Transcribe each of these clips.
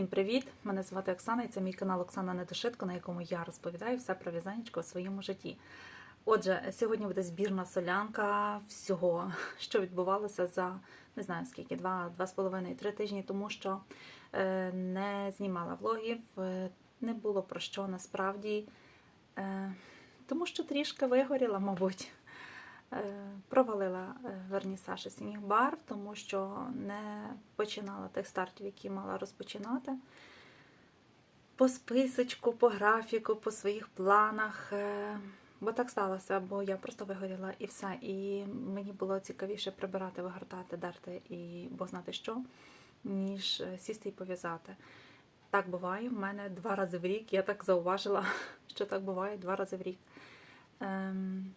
Всім привіт! Мене звати Оксана і це мій канал Оксана Недошитко, на якому я розповідаю все про в'язанечко у своєму житті. Отже, сьогодні буде збірна солянка всього, що відбувалося за не знаю скільки, два, два з половиною, три тижні, тому що е, не знімала влогів, е, не було про що насправді, е, тому що трішки вигоріла, мабуть. Е, Провалила е, вернісаж осінніх барв, тому що не починала тих стартів, які мала розпочинати. По списочку, по графіку, по своїх планах. е, Бо так сталося, бо я просто вигоріла і все. І мені було цікавіше прибирати, вигортати, дерти і бо знати що, ніж сісти і пов'язати. Так буває. В мене два рази в рік. Я так зауважила, що так буває два рази в рік. Ем,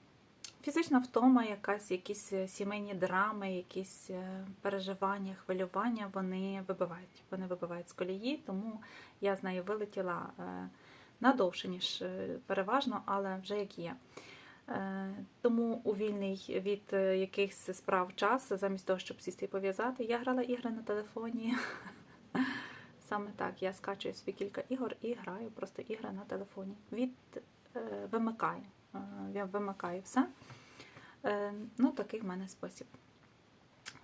Фізична втома, якась, якісь е, сімейні драми, якісь е, переживання, хвилювання, вони вибивають. Вони вибивають з колії, тому я з нею вилетіла е, надовше, ніж переважно, але вже як є. Тому у вільний від якихось справ час, замість того, щоб сісти і пов'язати, я грала ігри на телефоні. Саме так, я скачую собі кілька ігор і граю просто ігри на телефоні. Від вимикаю. Я вимикаю все. Е, Ну, такий в мене спосіб.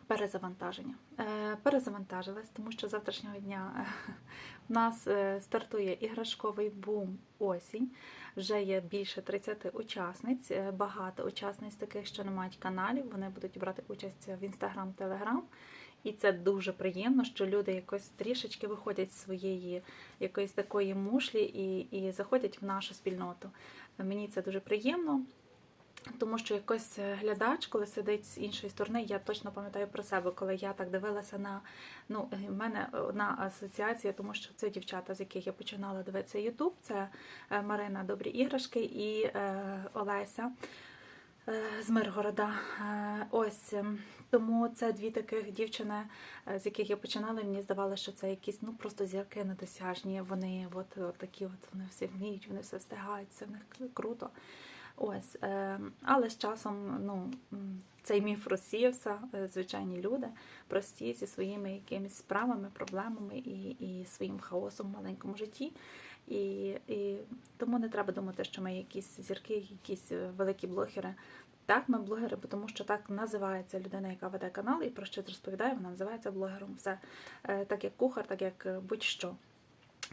Перезавантаження. Е, Перезавантажилась, тому що завтрашнього дня в нас е, стартує іграшковий бум осінь. Вже є більше 30 учасниць. Багато учасниць таких, що не мають каналів. Вони будуть брати участь в інстаграм, телеграм. І це дуже приємно, що люди якось трішечки виходять з своєї якоїсь такої мушлі і, і заходять в нашу спільноту. Мені це дуже приємно. Тому що якось е, глядач, коли сидить з іншої сторони, я точно пам'ятаю про себе, коли я так дивилася на ну, в мене одна асоціація, тому що це дівчата, з яких я починала дивитися Ютуб. Це е, Марина Добрі іграшки і е, Олеся е, з Миргорода. Е, Ось ем, тому це дві таких дівчини, е, з яких я починала. і Мені здавалося, що це якісь ну просто зірки недосяжні. Вони от, от такі, от вони все вміють, вони все встигають, це в них круто. Ось, е, але з часом ну, цей міф розсіявся. Е, Звичайні люди, прості зі своїми якимись справами, проблемами і, і своїм хаосом в маленькому житті. І, і тому не треба думати, що ми якісь зірки, якісь е, великі блогери. Так, ми блогери, тому що так називається людина, яка веде канал і про щось розповідає, вона називається блогером. Все так як кухар, так як будь-що.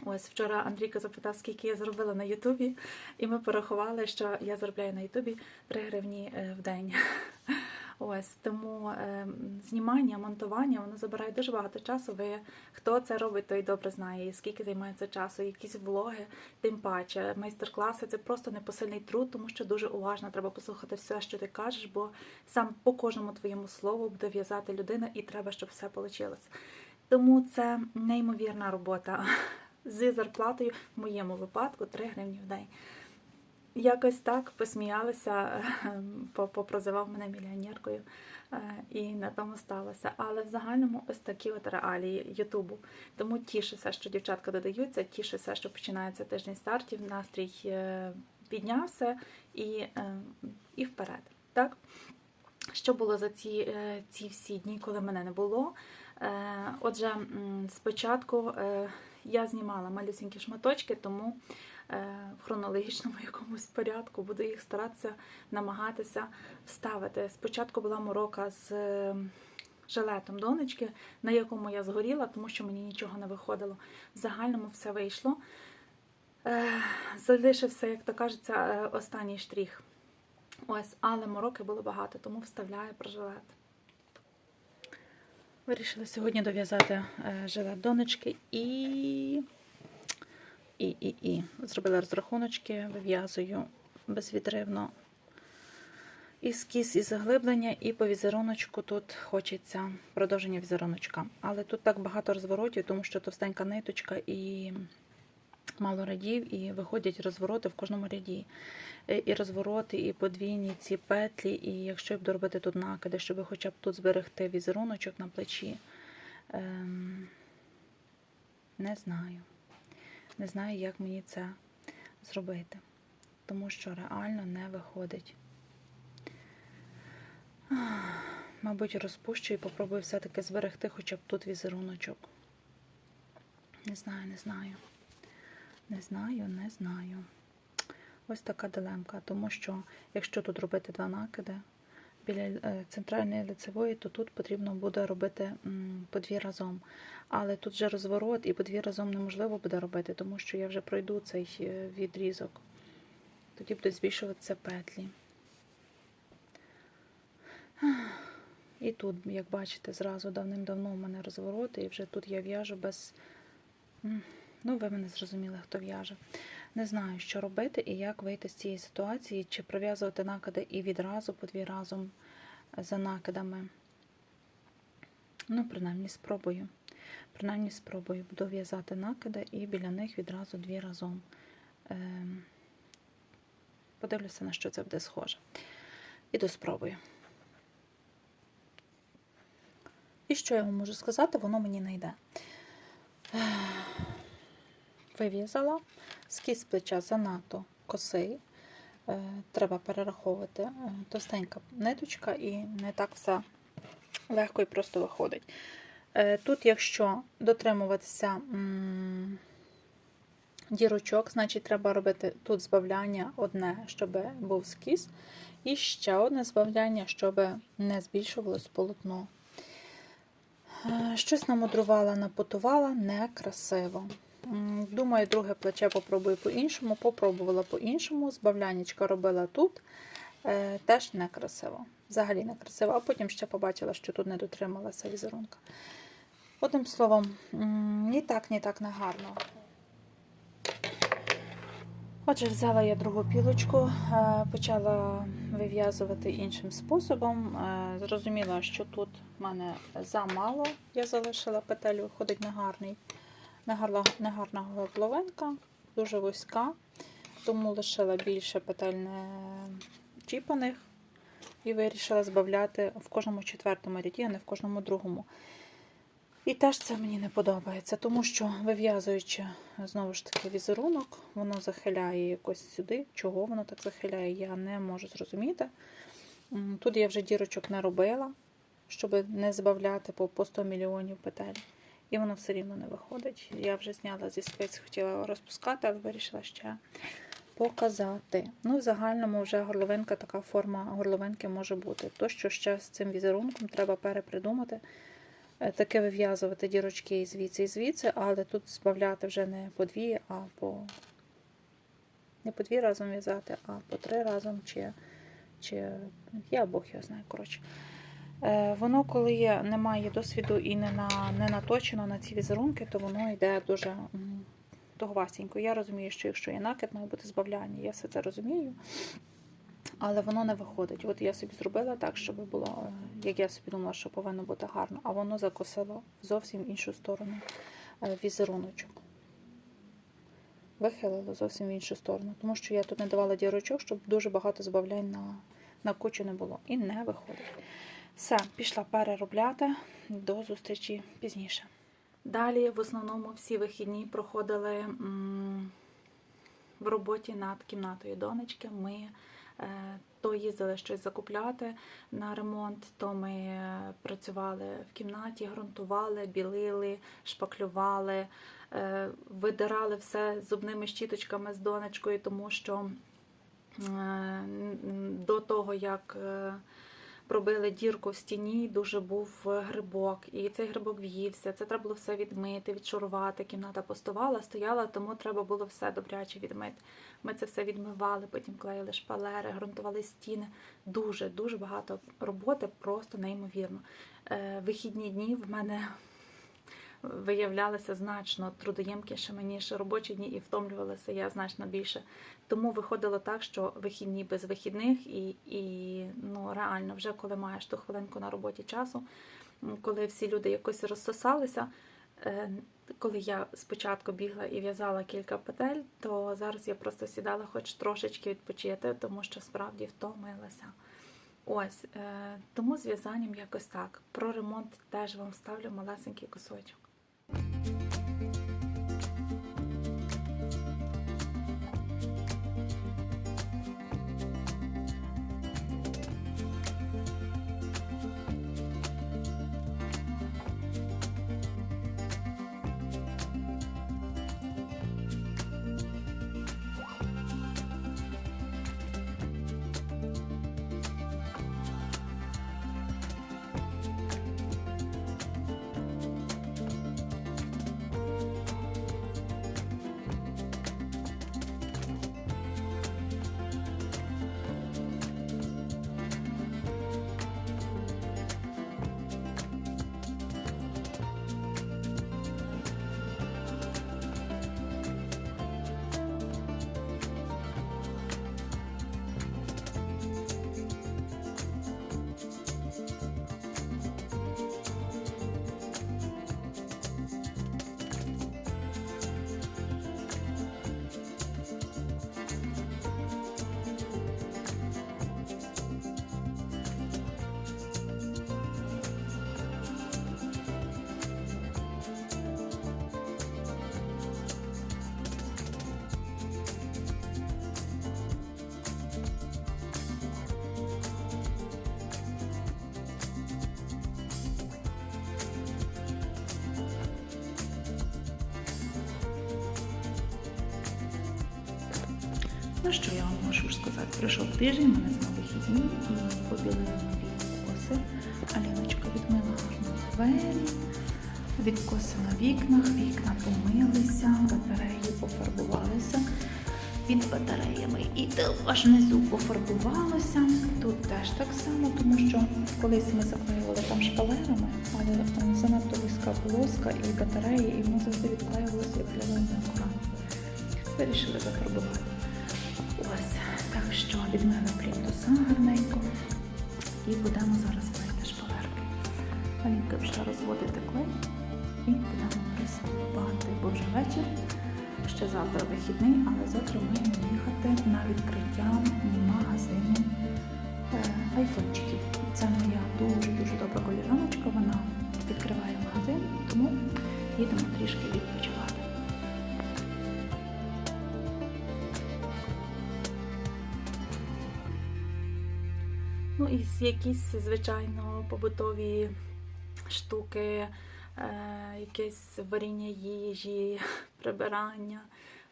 Ось вчора Андрійко запитав, скільки я заробила на Ютубі, і ми порахували, що я заробляю на Ютубі 3 гривні е, в день. Ось тому е, знімання, монтування воно забирає дуже багато часу. Ви хто це робить, той добре знає, і скільки займається часу, якісь влоги, тим паче майстер-класи це просто непосильний труд, тому що дуже уважно треба послухати все, що ти кажеш, бо сам по кожному твоєму слову буде в'язати людина, і треба, щоб все вийшло. Тому це неймовірна робота з зарплатою в моєму випадку 3 гривні в день. Якось так посміялися, попрозивав мене мільйонеркою, е, і на тому сталося. Але в загальному ось такі от реалії Ютубу. Тому тішуся, що дівчатка додаються, тішуся, що починається тиждень стартів, настрій е, піднявся і, е, і вперед. Так? Що було за ці, ці всі дні, коли мене не було? Отже, спочатку я знімала малюсенькі шматочки, тому е, в хронологічному якомусь порядку буду їх старатися намагатися вставити. Спочатку була морока з е, жилетом донечки, на якому я згоріла, тому що мені нічого не виходило. В загальному все вийшло. Е, Залишився, як то кажеться, останній штрих. Ось, але мороки було багато, тому вставляю про жилет. Вирішила сьогодні дов'язати е, жилет донечки і... І, і, і. Зробила розрахуночки, вив'язую безвідривно ескіз і заглиблення, і по візеруночку тут хочеться продовження візеруночка. Але тут так багато розворотів, тому що товстенька ниточка і мало рядів, і виходять розвороти в кожному ряді. Е, І розвороти, і подвійні ці петлі, і якщо я б доробити тут накиди, щоб хоча б тут зберегти візеруночок на плечі. Ем, не знаю. Не знаю, як мені це зробити, тому що реально не виходить. Мабуть, розпущу і попробую все-таки зберегти хоча б тут візеруночок. Не знаю, не знаю. Не знаю, не знаю. Ось така дилемка, тому що якщо тут робити два накиди біля е, центральної лицевої, то тут потрібно буде робити по дві разом. Але тут вже розворот і по дві разом неможливо буде робити, тому що я вже пройду цей е, відрізок. Тоді буде збільшуватися петлі. І тут, як бачите, зразу давним-давно у мене розвороти, і вже тут я в'яжу без. Ну, ви мене зрозуміли, хто в'яже. Не знаю, що робити і як вийти з цієї ситуації, чи пров'язувати накиди і відразу по дві разом за накидами. Ну, принаймні, спробую. Принаймні спробую. Буду в'язати накиди і біля них відразу дві разом. Ем, Подивлюся, на що це буде схоже. Іду спробую. І що я вам можу сказати, воно мені не йде. Вив'язала, скіз плеча занадто косий. Е, Треба перераховувати Е, товстенька ниточка і не так все легко і просто виходить. Е, Тут, якщо дотримуватися дірочок, значить треба робити тут збавляння одне, щоб був скіз, і ще одне збавляння, щоб не збільшувалось полотно. Щось намудрувала, напотувала некрасиво. Думаю, друге плече попробую по-іншому. Попробувала по-іншому. Збавлянечка робила тут. Е, Теж некрасиво. Взагалі некрасиво. А потім ще побачила, що тут не дотрималася візерунка. Одним словом, ні так, ні так не гарно. Отже, взяла я другу пілочку, е, почала вив'язувати іншим способом. Е, Зрозуміла, що тут в мене замало. Я залишила петель, виходить негарний, негарна, негарна горловинка, дуже вузька, тому лишила більше петель чіпаних і вирішила збавляти в кожному четвертому ряді, а не в кожному другому. І теж це мені не подобається, тому що вив'язуючи знову ж таки візерунок, воно захиляє якось сюди. Чого воно так захиляє, я не можу зрозуміти. Тут я вже дірочок не робила, щоб не збавляти по 100 мільйонів петель. І воно все рівно не виходить. Я вже зняла зі спиць, хотіла розпускати, але вирішила ще показати. Ну, в загальному вже горловинка, така форма горловинки може бути. То, що ще з цим візерунком треба перепридумати. Е, таке вив'язувати дірочки і звідси, і звідси, але тут збавляти вже не по дві, а по не по дві разом в'язати, а по три разом, чи, чи я Бог його знає. коротше. Е, Воно, коли немає досвіду і не, на, не наточено на ці візерунки, то воно йде дуже довгасінько. Я розумію, що якщо є накид, має бути збавляння. Я все це розумію. Але воно не виходить. От я собі зробила так, щоб було, е, як я собі думала, що повинно бути гарно, а воно закосило зовсім іншу сторону е, візеруночок. Вихилило зовсім в іншу сторону. Тому що я тут не давала дірочок, щоб дуже багато збавлянь на, на кучу не було. І не виходить. Все, пішла переробляти. До зустрічі пізніше. Далі, в основному, всі вихідні проходили в роботі над кімнатою донечки. Ми е, то їздили щось закупляти на ремонт, то ми е, працювали в кімнаті, ґрунтували, білили, шпаклювали, е, видирали все зубними щіточками з донечкою, тому що до того, як пробили дірку в стіні, дуже був грибок, і цей грибок в'ївся. Це треба було все відмити, відшурувати. Кімната постувала, стояла, тому треба було все добряче відмити. Ми це все відмивали, потім клеїли шпалери, ґрунтували стіни. Дуже дуже багато роботи, просто неймовірно. Е, Вихідні дні в мене виявлялися значно трудоємкішими, ніж робочі дні, і втомлювалася я значно більше. Тому виходило так, що вихідні без вихідних, і, і ну, реально, вже коли маєш ту хвилинку на роботі часу, коли всі люди якось розсосалися. е, Коли я спочатку бігла і в'язала кілька петель, то зараз я просто сідала хоч трошечки відпочити, тому що справді втомилася. Ось, е, тому з в'язанням якось так. Про ремонт теж вам ставлю малесенький кусочок. Ну що я вам можу сказати? Прийшов тиждень, мене знову вихідні і побілили нові коси. Аліночка відмила гарно двері, відкоси на вікнах, вікна помилися, батареї пофарбувалися. Під батареями і аж внизу пофарбувалося. Тут теж так само, тому що колись ми заклеювали там шпалерами, але там занадто вузька полоска і батареї, і воно завжди відклеювалося як лявинна кора. Вирішили зафарбувати. Що відмили плінтуса гарненько. І будемо зараз клеїти шпалерки. Алінка вже розводити клей і будемо приступати, бо вже вечір. Ще завтра вихідний, але завтра маємо їхати на відкриття магазину е, айфончиків. Це моя дуже-дуже добра коліжаночка, вона відкриває магазин, тому їдемо трішки відпочивати. І якісь, звичайно, побутові штуки, е, якесь варіння їжі, прибирання.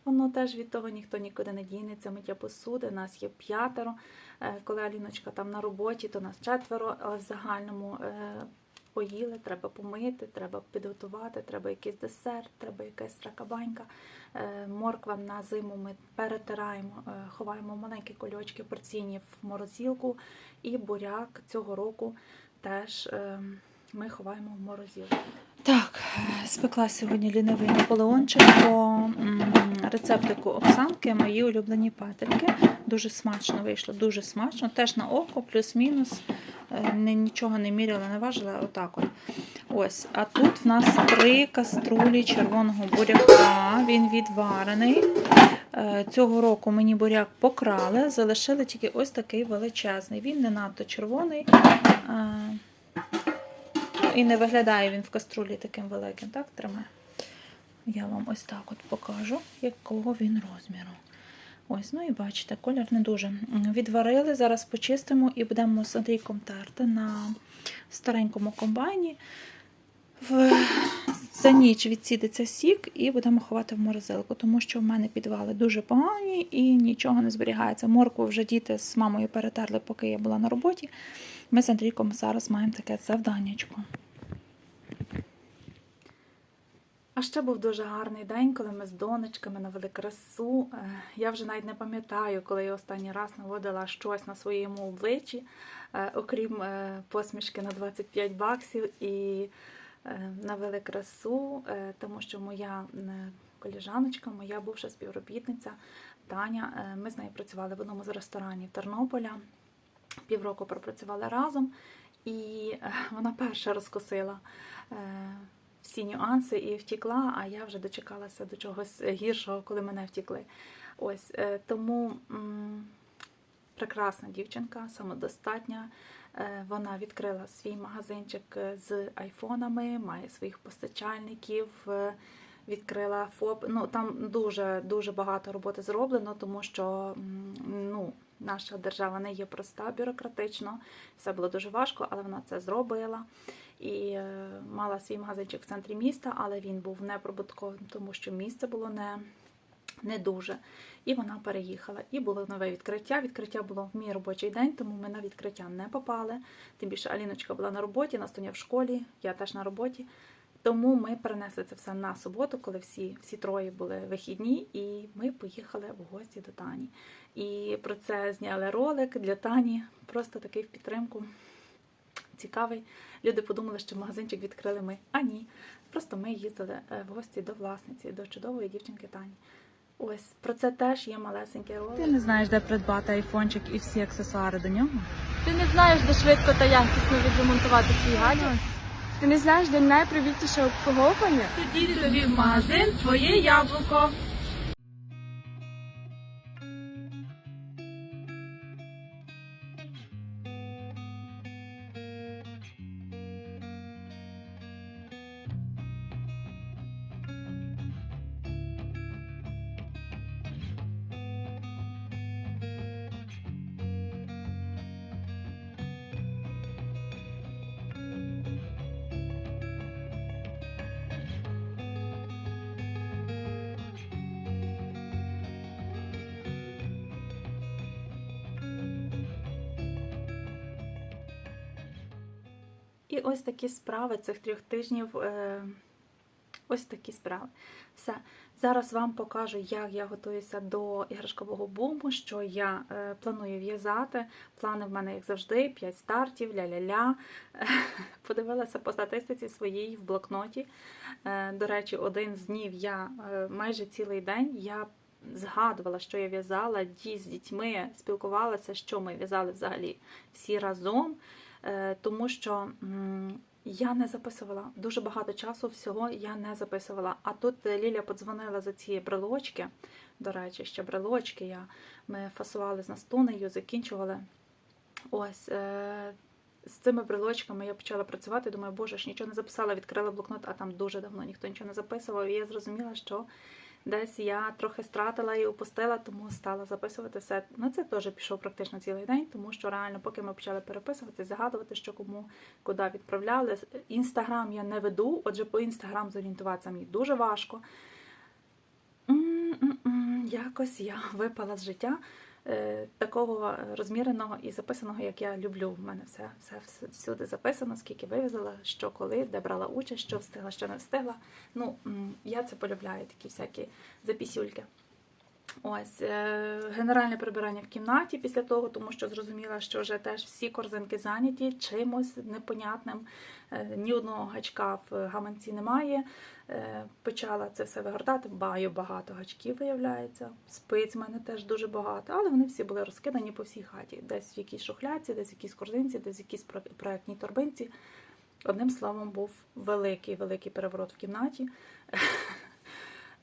Воно теж від того ніхто нікуди не дінеться, миття посуди, нас є п'ятеро. Е, Коли Аліночка там на роботі, то нас четверо, але в загальному е, поїли, треба помити, треба підготувати, треба якийсь десерт, треба якась ракабанька. Е, Морква на зиму ми перетираємо, е, ховаємо маленькі кульочки порційні в морозилку. І буряк цього року теж е, ми ховаємо в морозилку. Так, спекла сьогодні лінивий наполеончик по рецептику Оксанки, мої улюблені пательки. Дуже смачно вийшло, дуже смачно. Теж на око, плюс-мінус. Е, не- Нічого не міряла, не важила, отак от. Ось. А тут в нас три каструлі червоного буряка. Він відварений. Е, Цього року мені буряк покрали, залишили тільки ось такий величезний. Він не надто червоний. е, І не виглядає він в каструлі таким великим. Так, тримай. Я вам ось так от покажу, якого він розміру. Ось, ну і бачите, колір не дуже. Відварили, зараз почистимо і будемо з Андрійком терти на старенькому комбайні. В... За ніч відсідеться сік і будемо ховати в морозилку, тому що в мене підвали дуже погані і нічого не зберігається. Моркву вже діти з мамою перетерли, поки я була на роботі. Ми з Андрійком зараз маємо таке завданнячко. А ще був дуже гарний день, коли ми з донечками навели красу. Е, Я вже навіть не пам'ятаю, коли я останній раз наводила щось на своєму обличчі, е, окрім е, посмішки на 25 баксів і навели красу, тому що моя коліжаночка, моя бувша співробітниця Таня, ми з нею працювали в одному з ресторанів Тернополя. Півроку пропрацювали разом, і вона перша розкосила всі нюанси і втікла, а я вже дочекалася до чогось гіршого, коли мене втікли. Ось е, тому м, прекрасна дівчинка, самодостатня. Е, Вона відкрила свій магазинчик з айфонами, має своїх постачальників. е, Відкрила ФОП. Ну там дуже дуже багато роботи зроблено, тому що ну, наша держава не є проста бюрократично. Все було дуже важко, але вона це зробила. І е, мала свій магазинчик в центрі міста, але він був неприбутковим, тому що місце було не, не дуже. І вона переїхала. І було нове відкриття. Відкриття було в мій робочий день, тому ми на відкриття не попали. Тим більше Аліночка була на роботі, Настуня в школі, я теж на роботі. Тому ми перенесли це все на суботу, коли всі, всі троє були вихідні, і ми поїхали в гості до Тані. І про це зняли ролик для Тані, просто такий в підтримку. Цікавий. Люди подумали, що магазинчик відкрили ми. А ні. Просто ми їздили е, в гості до власниці, до чудової дівчинки Тані. Ось про це теж є малесенький ролик. Ти не знаєш, де придбати айфончик і всі аксесуари до нього? Ти не знаєш, де швидко та якісно відремонтувати свій гаджет? Ти не знаєш, де найпривітніше обслуговування? Тоді тобі в магазин твоє яблуко. І ось такі справи цих трьох тижнів. е, Ось такі справи. Все. Зараз вам покажу, як я готуюся до іграшкового буму, що я е, планую в'язати. Плани в мене, як завжди, 5 стартів, ля-ля-ля. Подивилася по статистиці своїй в блокноті. Е, до речі, один з днів я майже цілий день я згадувала, що я в'язала, ді з дітьми спілкувалася, що ми в'язали взагалі всі разом, тому що. я не записувала дуже багато часу всього я не записувала. А тут е, Ліля подзвонила за ці брелочки. До речі, ще брелочки. Я, ми фасували з настунею, закінчували. Ось е, з цими брелочками я почала працювати. Думаю, боже ж нічого не записала, відкрила блокнот, а там дуже давно ніхто нічого не записував. І я зрозуміла, що десь я трохи стратила і опустила, тому стала записувати все. На це теж пішов практично цілий день, тому що реально, поки ми почали переписувати, загадувати, що кому куди відправляли. Інстаграм я не веду, отже, по інстаграм зорієнтуватися мені дуже важко. М-м-м, Якось я випала з життя такого розміреного і записаного, як я люблю. В мене все, все всюди записано, скільки вивезла, що коли, де брала участь, що встигла, що не встигла. Ну, я це полюбляю, такі всякі запісюльки. Ось е, генеральне прибирання в кімнаті після того, тому що зрозуміла, що вже теж всі корзинки зайняті чимось непонятним. Е, ні одного гачка в гаманці немає. Е, почала це все вигортати. Баю багато гачків виявляється. Спиць в мене теж дуже багато, але вони всі були розкидані по всій хаті. Десь в якійсь шухляці, десь в якійсь корзинці, десь в якійсь про- проектній торбинці. Одним словом, був великий великий переворот в кімнаті.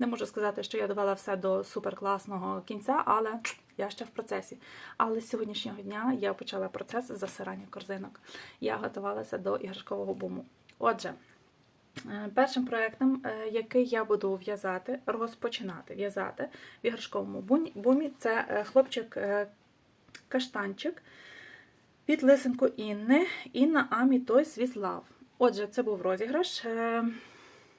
Не можу сказати, що я довела все до суперкласного кінця, але я ще в процесі. Але з сьогоднішнього дня я почала процес засирання корзинок. Я готувалася до іграшкового буму. Отже, е, першим проєктом, е, який я буду в'язати, розпочинати в'язати в іграшковому бумі, це е, хлопчик е, каштанчик від лисенко Інни. Інна Амі Той Світ Лав. Отже, це був розіграш.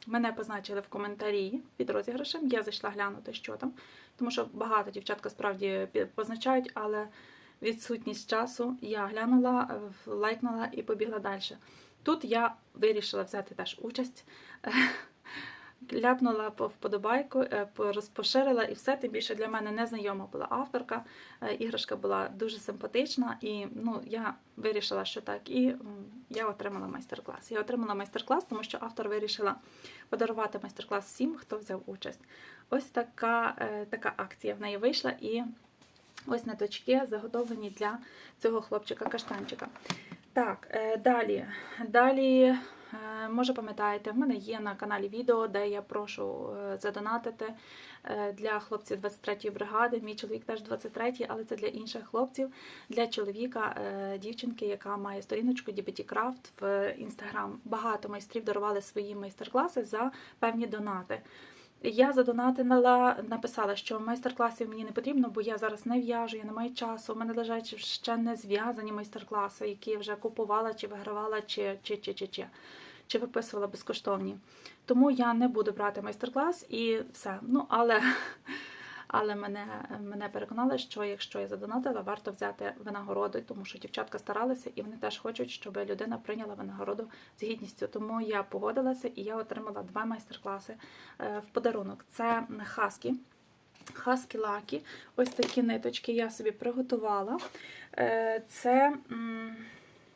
Мене позначили в коментарі під розіграшем. Я зайшла глянути, що там, тому що багато дівчатка справді позначають, але відсутність часу я глянула, лайкнула і побігла далі. Тут я вирішила взяти теж участь. Ляпнула по вподобайку, е, розпоширила і все. Тим більше для мене незнайома була авторка. Е, Іграшка була дуже симпатична, і ну, я вирішила, що так. І я отримала майстер-клас. Я отримала майстер-клас, тому що автор вирішила подарувати майстер-клас всім, хто взяв участь. Ось така, е, така акція в неї вийшла, і ось ниточки заготовлені для цього хлопчика-каштанчика. Так, далі. Далі, може пам'ятаєте, в мене є на каналі відео, де я прошу е, задонатити е, для хлопців 23-ї бригади. Мій чоловік теж 23-й, але це для інших хлопців, для чоловіка, е, дівчинки, яка має сторіночку DBT Craft в інстаграм. Багато майстрів дарували свої майстер-класи за певні донати. Я задонатила, написала, що майстер-класів мені не потрібно, бо я зараз не в'яжу, я не маю часу. У мене лежать ще не зв'язані майстер-класи, які я вже купувала, чи вигравала, чи, чи, чи, чи, чи, чи виписувала безкоштовні. Тому я не буду брати майстер-клас і все. Ну, але, але мене, мене переконали, що якщо я задонатила, варто взяти винагороду, тому що дівчатка старалися і вони теж хочуть, щоб людина прийняла винагороду з гідністю. Тому я погодилася і я отримала два майстер-класи е, в подарунок. Це хаскі. Хаскі лакі. Ось такі ниточки я собі приготувала. Е, Це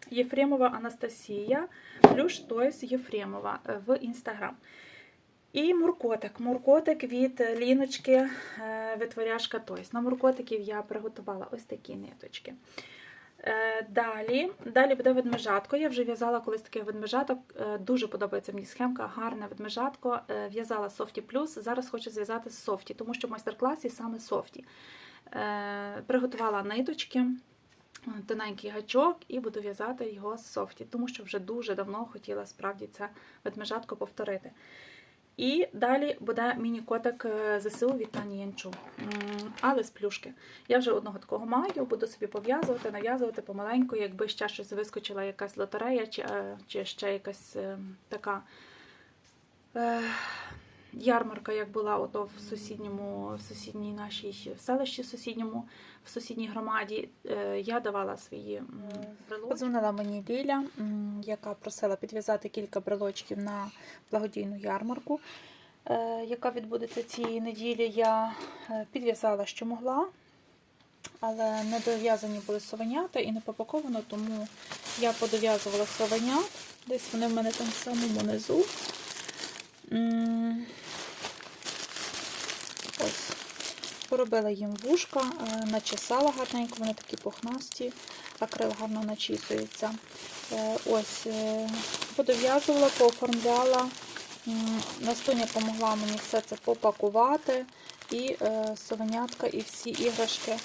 Єфремова Анастасія, плюс Тойс Єфремова е, в інстаграм. І муркотик. Муркотик від ліночки е, витворяшка Тойс. На муркотиків я приготувала ось такі ниточки. Е, Далі, далі буде ведмежатко. Я вже в'язала колись таке ведмежаток. Е, Дуже подобається мені схемка, гарне ведмежатко. В'язала Софті Плюс. Зараз хочу зв'язати з Софті, тому що в майстер-класі саме Софті. Приготувала ниточки, тоненький гачок і буду в'язати його з Софті, тому що вже дуже давно хотіла справді це ведмежатко повторити. І далі буде міні-котик е, ЗСУ від Тані Янчу. Але з плюшки. Я вже одного такого маю, буду собі пов'язувати, нав'язувати помаленьку, якби ще щось вискочила, якась лотерея, чи, е, чи ще якась е, така. Ярмарка, як була ото в сусідньому, в сусідній нашій в селищі сусідньому, в сусідній громаді, е, я давала свої брелочки. Подзвонила мені Ліля, яка просила підв'язати кілька брелочків на благодійну ярмарку, е, яка відбудеться цієї неділі. Я е, підв'язала, що могла. Але не дов'язані були совенята і не попаковано, тому я подов'язувала совенят. Десь вони в мене там в самому низу. Ось. Поробила їм вушка, е, начесала гарненько, вони такі пухнасті, акрил гарно начісується. Е, Ось, е, подов'язувала, пооформляла. Настуня допомогла мені все це попакувати. І совенятка, і всі іграшки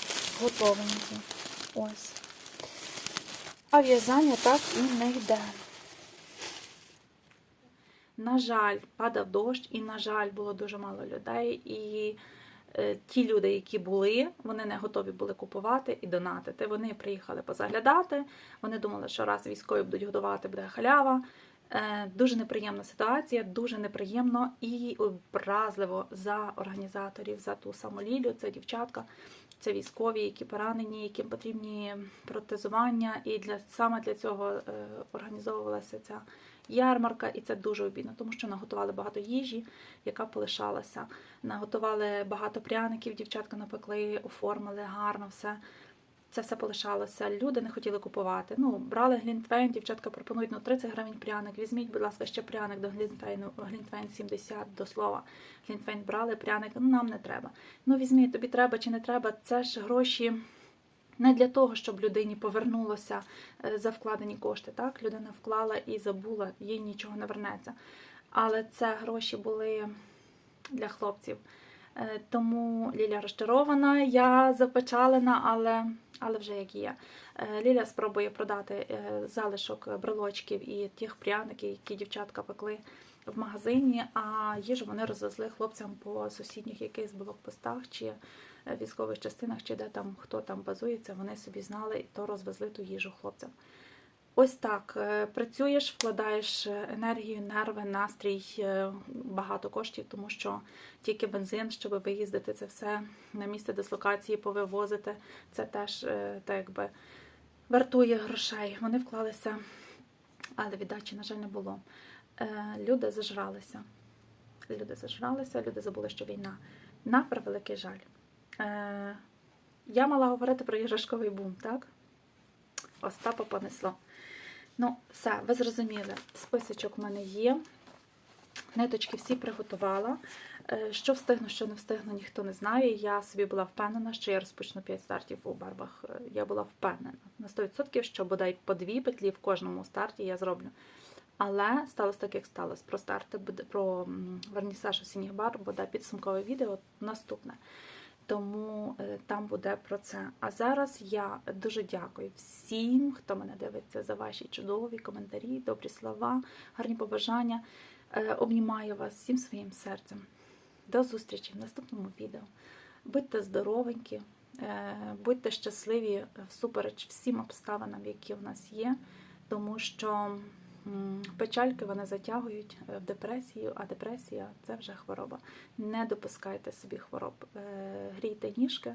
готовенькі. Ось. А в'язання так і не йде. На жаль, падав дощ, і, на жаль, було дуже мало людей. І е, ті люди, які були, вони не готові були купувати і донатити. Вони приїхали позаглядати. Вони думали, що раз військові будуть годувати, буде халява. Е, Дуже неприємна ситуація, дуже неприємно і образливо за організаторів, за ту саму Лілю, це дівчатка, це військові, які поранені, яким потрібні протезування. І для саме для цього е, організовувалася ця ярмарка, і це дуже обідно, тому що наготували багато їжі, яка полишалася. Наготували багато пряників, дівчатка напекли, оформили гарно все. Це все полишалося. Люди не хотіли купувати. Ну, брали глінтвейн, дівчатка пропонують ну, 30 гривень пряник. Візьміть, будь ласка, ще пряник до глінтвейну. Глінтвейн 70 до слова. Глінтвейн брали, пряник, ну нам не треба. Ну візьміть, тобі треба чи не треба. Це ж гроші не для того, щоб людині повернулося е, за вкладені кошти. Так, людина вклала і забула, їй нічого не вернеться. Але це гроші були для хлопців. Е, Тому Ліля розчарована, я запечалена, але, але вже як є. Е, Ліля спробує продати залишок брелочків і тих пряників, які дівчатка пекли в магазині, а їжу вони розвезли хлопцям по сусідніх якихось блокпостах чи військових частинах, чи де там хто там базується, вони собі знали і то розвезли ту їжу хлопцям. Ось так. е, Працюєш, вкладаєш е, енергію, нерви, настрій, е, багато коштів, тому що тільки бензин, щоб виїздити це все на місце дислокації, повивозити, це теж е, так якби вартує грошей. Вони вклалися, але віддачі, на жаль, не було. Е, Люди зажралися. Люди зажралися, люди забули, що війна. На превеликий жаль. Е, Я мала говорити про іграшковий бум, так? Остапа понесло. Ну, все, ви зрозуміли. Списочок в мене є. Ниточки всі приготувала. Е, Що встигну, що не встигну, ніхто не знає. Я собі була впевнена, що я розпочну 5 стартів у барбах. Е, Я була впевнена на 100%, що бодай по дві петлі в кожному старті я зроблю. Але сталося так, як сталося. Про старти про вернісаж осінніх бар буде підсумкове відео наступне. Тому е, там буде про це. А зараз я дуже дякую всім, хто мене дивиться за ваші чудові коментарі, добрі слова, гарні побажання. Е, Обнімаю вас всім своїм серцем. До зустрічі в наступному відео. Будьте здоровенькі, е, будьте щасливі всупереч всім обставинам, які в нас є, тому що печальки вони затягують е, в депресію, а депресія це вже хвороба. Не допускайте собі хвороб. Е, Грійте ніжки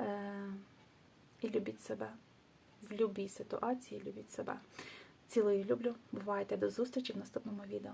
е, і любіть себе. В будь-якій ситуації любіть себе. Цілую люблю. Бувайте до зустрічі в наступному відео.